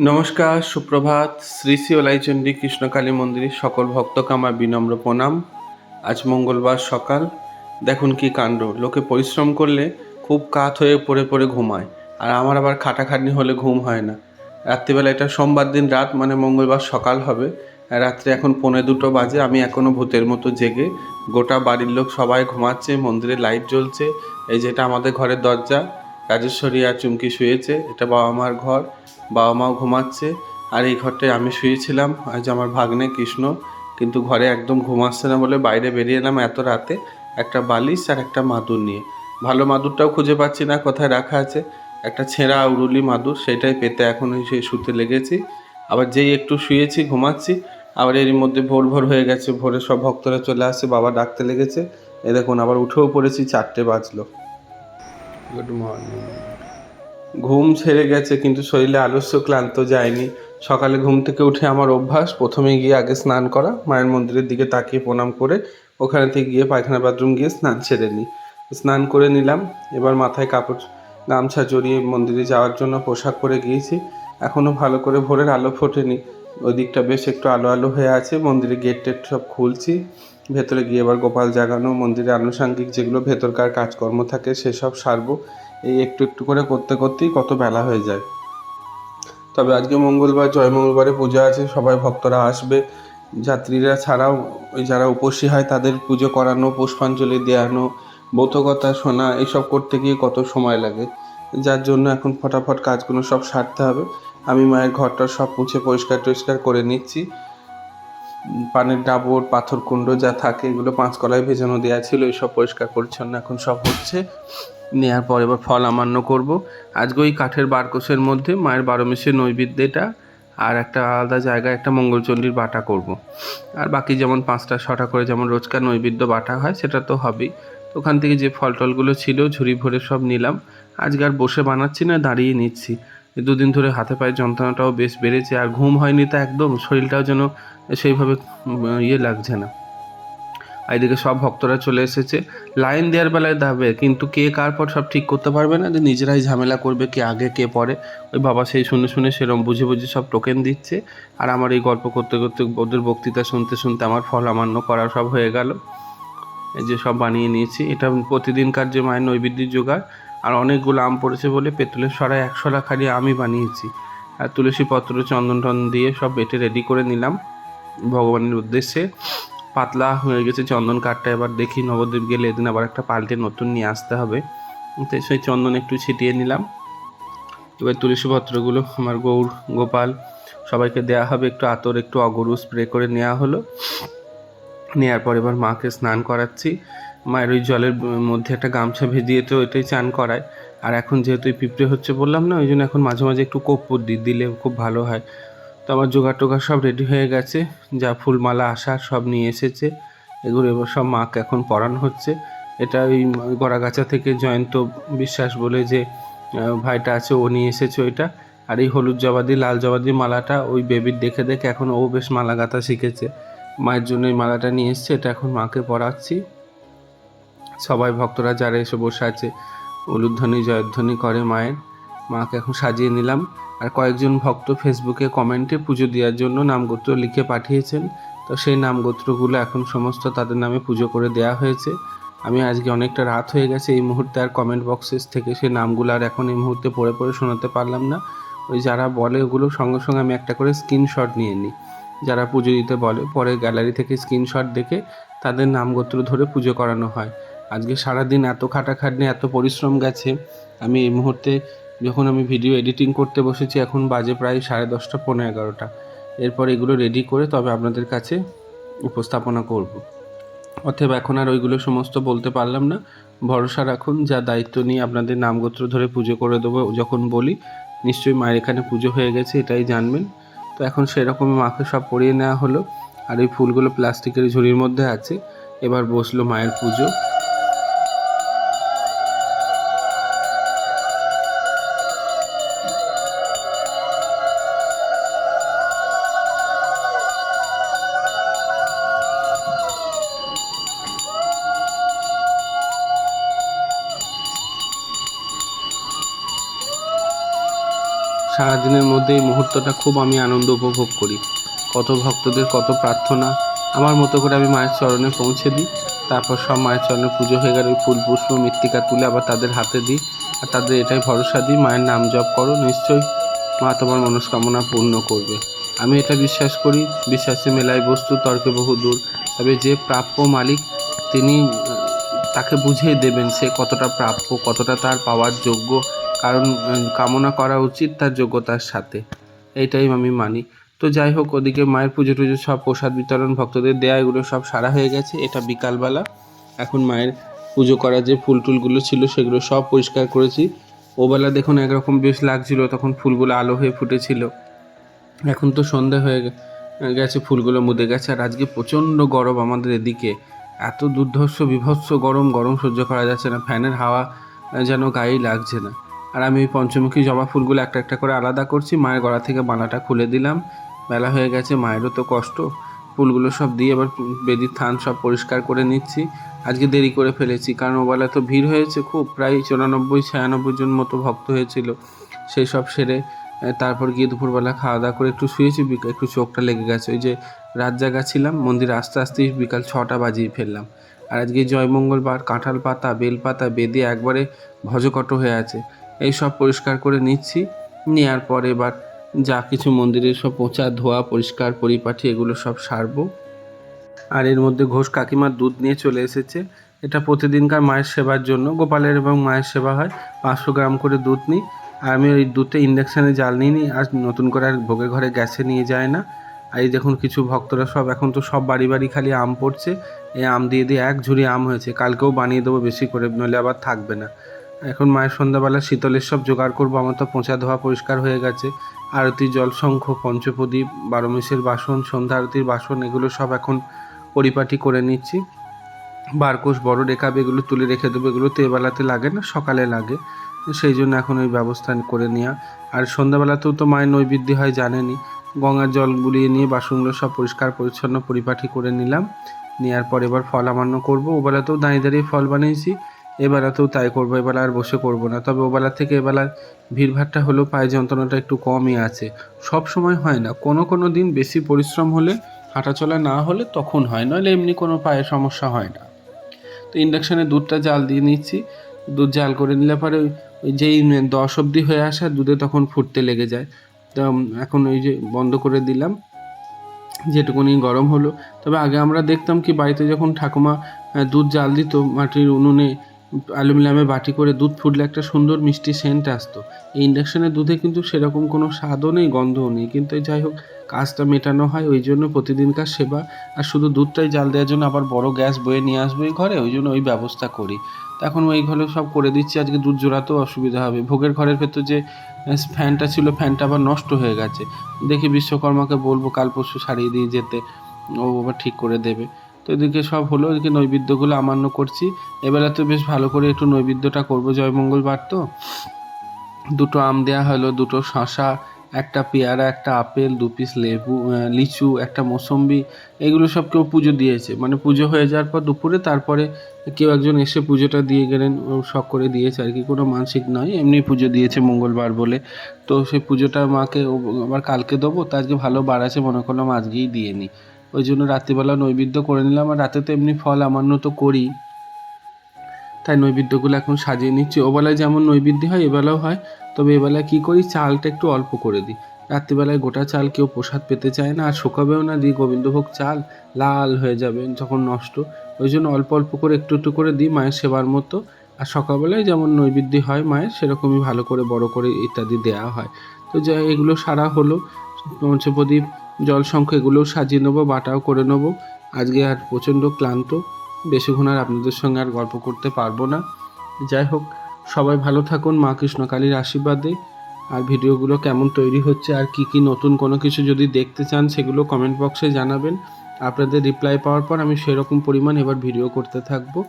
নমস্কার, সুপ্রভাত, শ্রী শ্রী ওলাইচন্ডী কৃষ্ণকালী মন্দিরের সকল ভক্তকে আমার বিনম্র প্রণাম। আজ মঙ্গলবার সকাল। দেখুন কি কাণ্ড। লোকে পরিশ্রম করলে খুব কাত হয়ে পড়ে পড়ে ঘুমায়। আর আমার আবার খাটাখাটনি হলে ঘুম হয় না। রাত্রিবেলা এটা সোমবার দিন রাত মানে মঙ্গলবার সকাল হবে। রাত্রে এখন পৌনে দুটো বাজে। আমি এখনও ভূতের মতো জেগে। গোটা বাড়ির লোক সবাই ঘুমাচ্ছে, মন্দিরে লাইট জ্বলছে। এই যেটা আমাদের ঘরের দরজা। রাজেশ্বরী আর চুমকি শুয়েছে। এটা বাবা মার ঘর। বাবা মাও ঘুমাচ্ছে। আর এই ঘরটায় আমি শুয়েছিলাম। আজ আমার ভাগ্নে কৃষ্ণ। কিন্তু ঘরে একদম ঘুমাচ্ছে না বলে বাইরে বেরিয়ে এলাম এত রাতে। একটা বালিশ আর একটা মাদুর নিয়ে। ভালো মাদুরটাও খুঁজে পাচ্ছি না কোথায় রাখা আছে। একটা ছেঁড়া উরুলি মাদুর, সেটাই পেতে এখন সেই শুতে লেগেছি। আবার যেই একটু শুয়েছি, ঘুমাচ্ছি, আবার এরই মধ্যে ভোর ভোর হয়ে গেছে। ভোরে সব ভক্তরা চলে আসছে বাবা ডাকতে লেগেছে। এ দেখুন, আবার উঠেও পড়েছি, চারটে বাজলো। গুড মর্নিং ঘুম ছেড়ে গেছে, কিন্তু শরীরে আলস্য ক্লান্ত যায়নি। সকালে ঘুম থেকে উঠে আমার অভ্যাস, প্রথমে গিয়ে আগে স্নান করা, মায়ের মন্দিরের দিকে তাকিয়ে প্রণাম করে ওখানে থেকে গিয়ে পায়খানা বাথরুম গিয়ে স্নান সেরে নিই। স্নান করে নিলাম, এবার মাথায় কাপড়, গামছা জড়িয়ে মন্দিরে যাওয়ার জন্য পোশাক পরে গিয়েছি। এখনও ভালো করে ভোরের আলো ফোটেনি। ওই দিকটা বেশ একটু আলো আলো হয়ে আছে, মন্দিরে গেট টেট সব খুলছি। ভেতরে গিয়ে এবার গোপাল জাগানো, মন্দিরে আনুষাঙ্গিক যেগুলো ভেতরকার কাজকর্ম থাকে সেসব সারবো। এই একটু একটু করে করতে করতেই কত বেলা হয়ে যায়। তবে আজকে মঙ্গলবার, জয় মঙ্গলবারে পূজা আছে, সবাই ভক্তরা আসবে। যাত্রীরা ছাড়াও যারা উপসী হয় তাদের পুজো করানো, পুষ্পাঞ্জলি দেওয়ানো বৌতকথা শোনা, এসব করতে গিয়ে কত সময় লাগে। যার জন্য এখন ফটাফট কাজগুলো সব সারতে হবে। আমি মায়ের ঘরটা সব মুছে পরিষ্কার টরিষ্কার করে নিচ্ছি। পানের ডাবর পাথর কুণ্ড যা থাকে, এগুলো পাঁচ কলায় ভেজানো দেওয়া ছিল এইসব পরিষ্কার পরিচ্ছন্ন এখন সব হচ্ছে। নেওয়ার পর এবার ফল আমান্য করব। আজকে ওই কাঠের বারকোষের মধ্যে মায়ের বারো মেসের নৈবেদ্যটা আর একটা আলাদা জায়গায় একটা মঙ্গলচণ্ডীর বাটা করব। আর বাকি যেমন পাঁচটা, ছটা করে যেমন রোজকার নৈবেদ্য বাটা হয়, সেটা তো হবেই। তো ওখান থেকে যে ফল টলগুলো ছিল, ঝুড়ি ভরে সব নিলাম। আজকে আর বসে বানাচ্ছি না, দাঁড়িয়ে নিচ্ছি। দুদিন ধরে হাতে পায়ে যন্ত্রণাটাও বেশ বেড়েছে আর ঘুম হয়নি তো একদম, শরীরটাও যেন সেইভাবে ইয়ে লাগছে না। এদিকে সব ভক্তরা চলে এসেছে। লাইন দেওয়ার বেলায় দাবে, কিন্তু কে কার পর সব ঠিক করতে পারবে না, যে নিজেরাই ঝামেলা করবে, কে আগে, কে পরে। ওই বাবা সেই শুনে শুনে সেরকম বুঝে বুঝে সব টোকেন দিচ্ছে। আর আমার এই গল্প করতে করতে ওদের বক্তৃতা শুনতে শুনতে আমার ফল আমান্য করা সব হয়ে গেল। এই যে সব বানিয়ে নিয়েছি। এটা প্রতিদিনকার যে মায়ের নৈবেদ্যের জোগাড় আর অনেকগুলো আম পড়েছে বলে পেতলের সরাই একশোটা খালি আমি বানিয়েছি। আর তুলসী পত্র চন্দন টন দিয়ে সব বেটে রেডি করে নিলাম। ভগবানের উদ্দেশ্যে পাতলা হয়ে গেছে চন্দন কাঠটা। এবার দেখি নবদ্বীপ গেলে এদিন আবার একটা পাল্টে নতুন নিয়ে আসতে হবে। তো সেই চন্দন একটু ছিটিয়ে নিলাম। এবার তুলসী পত্রগুলো আমার গৌর, গোপাল সবাইকে দেওয়া হবে। একটু আতর, একটু অগরু স্প্রে করে নেওয়া হলো। নেওয়ার পর এবার মাকে স্নান করাচ্ছি। মায়ের ওই জলের মধ্যে একটা গামছা ভেজিয়ে তো এটাই চান করায়। আর এখন যেহেতু পিঁপড়ে হচ্ছে বললাম না, ওই জন্য এখন মাঝে মাঝে একটু কর্পূর দিই দিলে খুব ভালো হয়। তো আমার জোগাড় টোগাড় সব রেডি হয়ে গেছে, যা ফুলমালা আসার সব নিয়ে এসেছে। এগুলো এবার সব মাকে এখন পরানো হচ্ছে। এটা ওই গড়াগাছা থেকে জয়ন্ত বিশ্বাস বলে যে ভাইটা আছে, ও নিয়ে এসেছে ওইটা। আর এই হলুদ জবাদি, লাল জবাদি মালাটা ওই বেবির দেখে দেখে এখন ও বেশ মালা গাঁথা শিখেছে। মায়ের জন্য এই মালাটা নিয়ে এসছে, এটা এখন মাকে পরাচ্ছি সবাই ভক্তরা যারা এসে বসে আছে, উলুধ্বনি, জয়ধ্বনি করে মায়ের, মাকে এখন সাজিয়ে নিলাম। আর কয়েকজন ভক্ত ফেসবুকে কমেন্টে পুজো দেওয়ার জন্য নামগোত্র লিখে পাঠিয়েছেন। তো সেই নামগোত্রগুলো এখন সমস্ত তাদের নামে পুজো করে দেওয়া হয়েছে। আমি আজকে অনেকটা রাত হয়ে গেছে, এই মুহূর্তে আর কমেন্ট বক্সেস থেকে সেই নামগুলো আর এখন এই মুহূর্তে পড়ে পড়ে শোনাতে পারলাম না। ওই যারা বলে ওগুলো সঙ্গে সঙ্গে আমি একটা করে স্ক্রিনশট নিয়ে নিই। যারা পুজো দিতে বলে, পরে গ্যালারি থেকে স্ক্রিনশট দেখে তাদের নামগোত্র ধরে পুজো করানো হয়। আজকে সারাদিন এত খাটাখাটনি, এত পরিশ্রম গেছে। আমি এই মুহূর্তে যখন আমি ভিডিও এডিটিং করতে বসেছি, এখন বাজে প্রায় সাড়ে দশটা পনেরো এগারোটা। এরপর এগুলো রেডি করে তবে আপনাদের কাছে উপস্থাপনা করব। অতএব এখন আর ওইগুলো সমস্ত বলতে পারলাম না। ভরসা রাখুন, যা দায়িত্ব নিয়ে আপনাদের নামগোত্র ধরে পুজো করে দেবো, যখন বলি, নিশ্চয়ই মায়ের এখানে পুজো হয়ে গেছে, এটাই জানবেন। তো এখন সেরকমই মাকে সব পরিয়ে নেওয়া হলো, আর ওই ফুলগুলো প্লাস্টিকের ঝুড়ির মধ্যে আছে। এবার বসল মায়ের পুজো। সারাদিনের মধ্যে এই মুহূর্তটা খুব আমি আনন্দ উপভোগ করি। কত ভক্তদের কত প্রার্থনা, আমার মতো করে আমি মায়ের চরণে পৌঁছে দিই। তারপর সব মায়ের চরণে পুজো হয়ে গেলে ফুল পুষ্প, মৃত্তিকা তুলে আবার তাদের হাতে দিই। আর তাদের এটাই ভরসা দিই, মায়ের নাম জপ করো, নিশ্চয়ই মা তোমার মনস্কামনা পূর্ণ করবে। আমি এটা বিশ্বাস করি বিশ্বাসে মেলায় বস্তু তর্কে বহু দূর। তবে যে প্রাপ্য মালিক, তিনি তাকে বুঝিয়ে দেবেন সে কতটা প্রাপ্য, কতটা তার পাওয়ার যোগ্য। কারণ কামনা করা উচিত তার যোগ্যতার সাথে। এইটাই আমি মানি। তো যাই হোক, ওদিকে মায়ের পুজো টুজো সব প্রসাদ বিতরণ, ভক্তদের দেয়া, এগুলো সব সারা হয়ে গেছে। এটা বিকালবেলা। এখন মায়ের পুজো করা যে ফুল টুলগুলো ছিল, সেগুলো সব পরিষ্কার করেছি। ওবেলা দেখুন একরকম বেশ লাগছিল, তখন ফুলগুলো আলো হয়ে ফুটেছিল। এখন তো সন্ধে হয়ে গেছে, ফুলগুলো মুদে গেছে। আর আজকে প্রচণ্ড গরম আমাদের এদিকে। এত দুর্ধর্ষ, বিভৎস গরম গরম সহ্য করা যাচ্ছে না। ফ্যানের হাওয়া যেন গায়েই লাগছে না। আর আমি ওই পঞ্চমুখী জবা ফুলগুলো একটা একটা করে আলাদা করছি। মায়ের গলা থেকে মালাটা খুলে দিলাম। বেলা হয়ে গেছে, মায়েরও তো কষ্ট। ফুলগুলো সব দিয়ে এবার বেদির থান সব পরিষ্কার করে নিচ্ছি। আজকে দেরি করে ফেলেছি, কারণ ওবেলা তো ভিড় হয়েছে খুব, প্রায় চুরানব্বই, ছিয়ানব্বই জন মতো ভক্ত হয়েছিল। সেই সব সেরে তারপর গিয়ে দুপুরবেলা খাওয়া দাওয়া করে একটু শুয়েছি একটু চোখটা লেগে গেছে। ওই যে রাত জাগা ছিলাম মন্দিরে আস্তে আস্তে বিকাল ছটা বাজিয়ে ফেললাম। আর আজকে জয়মঙ্গলবার কাঁঠাল পাতা, বেল পাতা বেদে একবারে ভজকট হয়ে আছে। এই সব পরিষ্কার করে নিচ্ছি। নেওয়ার পর এবার যা কিছু মন্দিরের সব পোঁচা ধোয়া, পরিষ্কার পরিপাটি, এগুলো সব সারবো। আর এর মধ্যে ঘোষ কাকিমার দুধ নিয়ে চলে এসেছে। এটা প্রতিদিনকার মায়ের সেবার জন্য। গোপালের এবং মায়ের সেবা হয়। পাঁচশো গ্রাম করে দুধ নিই। আর আমি ওই দুধটা ইন্ডাকশানে জাল নিয়ে নিই আর নতুন করে আর ভোগের ঘরে গ্যাসে নিয়ে যায় না। আর এই দেখুন কিছু ভক্তরা সব। এখন তো সব বাড়ি বাড়ি খালি আম পড়ছে। এই আম দিয়ে দিয়ে এক ঝুড়ি আম হয়েছে। কালকেও বানিয়ে দেবো বেশি করে, নইলে আবার থাকবে না। এখন মায়ের সন্ধ্যাবেলা শীতলের সব জোগাড় করব, আমার তো পোঁচা ধোয়া পরিষ্কার হয়ে গেছে। আরতি জলশঙ্খ পঞ্চপ্রদীপ, বারোমেশের বাসন, সন্ধ্যা আরতির বাসন, এগুলো সব এখন পরিপাটি করে নিচ্ছি। বারকোষ বড় রেখাবে, এগুলো তুলে রেখে দেবো, এগুলো তো এবেলাতে লাগে না, সকালে লাগে। সেই জন্য এখন ওই ব্যবস্থা করে নেওয়া আর সন্ধ্যাবেলাতেও তো মায়ের নৈবেদ্য হয় জানেনি গঙ্গার জল বুলিয়ে নিয়ে বাসনগুলো সব পরিষ্কার, পরিচ্ছন্ন, পরিপাটি করে নিলাম। নেওয়ার পর এবার ফল আমান্য করব। ওবেলাতেও দাঁড়িয়ে দাঁড়িয়ে ফল বানিয়েছি। এবেলাতেও তাই করব এবেলা আর বসে করব না। তবে ওবেলা থেকে এবেলার ভিড়ভাড়টা হলেও পায়ে যন্ত্রণাটা একটু কমই আছে। সব সময় হয় না, কোনো কোনো দিন বেশি পরিশ্রম হলে, হাঁটাচলা না হলে তখন হয়, নইলে এমনি কোনো পায়ে সমস্যা হয় না। তো ইন্ডাকশানে দুধটা জাল দিয়ে নিচ্ছি, দুধ জাল করে নিলে পরে ওই- ওই যেই দশ অবধি হয়ে আসা দুধে তখন ফুটতে লেগে যায়। তো এখন ওই যে বন্ধ করে দিলাম, যেটুকুনি গরম হলো। তবে আগে আমরা দেখতাম কি বাড়িতে যখন ঠাকুমা দুধ জাল দিত মাটির উনুনে অ্যালুমিনিয়ামে বাটি করে দুধ ফুটলে একটা সুন্দর মিষ্টি সেন্ট আসতো। এই ইন্ডাকশানের দুধে কিন্তু সেরকম কোনো স্বাদও নেই, গন্ধও নেই। কিন্তু যাই হোক, কাজটা মেটানো হয়, ওই জন্য প্রতিদিনকার সেবা। আর শুধু দুধটাই জাল দেওয়ার জন্য আবার বড় গ্যাস বয়ে নিয়ে আসব এই ঘরে, ওই জন্য ওই ব্যবস্থা করি। এখন ওই ঘরে সব করে দিচ্ছি, আজকে দুধ জোড়াতেও অসুবিধা হবে। ভোগের ঘরের ভেতর যে ফ্যানটা ছিল, ফ্যানটা আবার নষ্ট হয়ে গেছে। দেখি বিশ্বকর্মাকে বলব কাল পরশু সারিয়ে দিয়ে যেতে, ও আবার ঠিক করে দেবে। তো এদিকে সব হলো, এদিকে নৈবেদ্যগুলো আমান্য করছি। এবেলা তো বেশ ভালো করে একটু নৈবেদ্যটা করব, জয় মঙ্গলবার তো। দুটো আম দেওয়া হলো, দুটো শশা একটা পেয়ারা, একটা আপেল, দু পিস লেবু লিচু, একটা মৌসম্বি, এগুলো সব কেউ পুজো দিয়েছে। মানে পুজো হয়ে যাওয়ার পর দুপুরে তারপরে কেউ একজন এসে পুজোটা দিয়ে গেলেন শখ করে দিয়েছে আর কি। কোনো মানসিক নয়, এমনি পুজো দিয়েছে মঙ্গলবার বলে। তো সেই পুজোটা মাকে আবার কালকে দেবো, তো আজকে ভালো বার আছে, মনে করলাম আজকেই দিয়ে নিই। ওই জন্য রাত্রিবেলা নৈবেদ্য করে নিলাম। আর রাতে তো এমনি ফল আমান্য তো করি। তাই নৈবেদ্যগুলো এখন সাজিয়ে নিচ্ছি। ওবেলায় যেমন নৈবেদ্য হয়, এবেলাও হয়। তবে এবেলায় কী করি? চালটা একটু অল্প করে দিই। রাত্রিবেলায় গোটা চাল কেউ প্রসাদ পেতে চায় না। আর শুকাবেও না, দিই গোবিন্দভোগ চাল, লাল হয়ে যাবে যখন নষ্ট। ওই জন্য অল্প অল্প করে একটু একটু করে দিই মায়ের সেবার মতো। আর সকালবেলায় যেমন নৈবেদ্য হয় মায়ের, সেরকমই ভালো করে বড় করে ইত্যাদি দেওয়া হয়। তো যা এগুলো সারা হলো। পঞ্চপ্রদীপ জলশঙ্খ এগুলোও সাজিয়ে নেব, বাটাও করে নেব। আজকে আর প্রচণ্ড ক্লান্ত। বেশিক্ষণ আর আপনাদের সঙ্গে আর গল্প করতে পারব না। যাই হোক, সবাই ভালো থাকুন, মা কৃষ্ণকালীর আশীর্বাদে। আর ভিডিওগুলো কেমন তৈরি হচ্ছে, আর কি কি নতুন কোনো কিছু যদি দেখতে চান, সেগুলো কমেন্ট বক্সে জানাবেন। আপনাদের রিপ্লাই পাওয়ার পর আমি সেরকম পরিমাণ এবার ভিডিও করতে থাকব।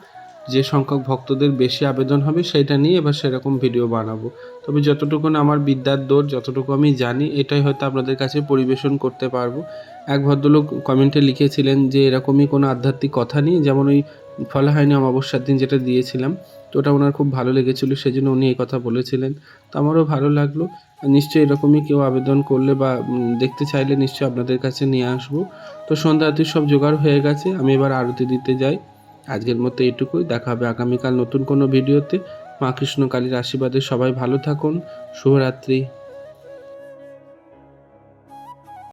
যে সংখ্যক ভক্তদের বেশি আবেদন হবে, সেটা নিয়ে এবার সেরকম ভিডিও বানাবো। তবে যতটুকু আমার বিদ্যার দৌড় যতটুকু আমি জানি, এটাই হয়তো আপনাদের কাছে পরিবেশন করতে পারব। এক ভদ্রলোক কমেন্টে লিখেছিলেন যে, এরকমই কোনো আধ্যাত্মিক কথা নেই, যেমন ওই ফলে হয়নি অমাবস্যার দিন যেটা দিয়েছিলাম। তো ওটা ওনার খুব ভালো লেগেছিল, সেজন্য উনি এই কথা বলেছিলেন। তো আমারও ভালো লাগল। নিশ্চয়ই এরকমই কেউ আবেদন করলে বা দেখতে চাইলে নিশ্চয়ই আপনাদের কাছে নিয়ে আসব। তো সন্ধ্যা আরতির সব জোগাড় হয়ে গেছে, আমি এবার আরতি দিতে যাই। আজকের মতো এটুকুই দেখা হবে আগামীকাল নতুন কোনো ভিডিওতে। মা কৃষ্ণ কালীর আশীর্বাদে সবাই ভালো থাকুন। শুভরাত্রি।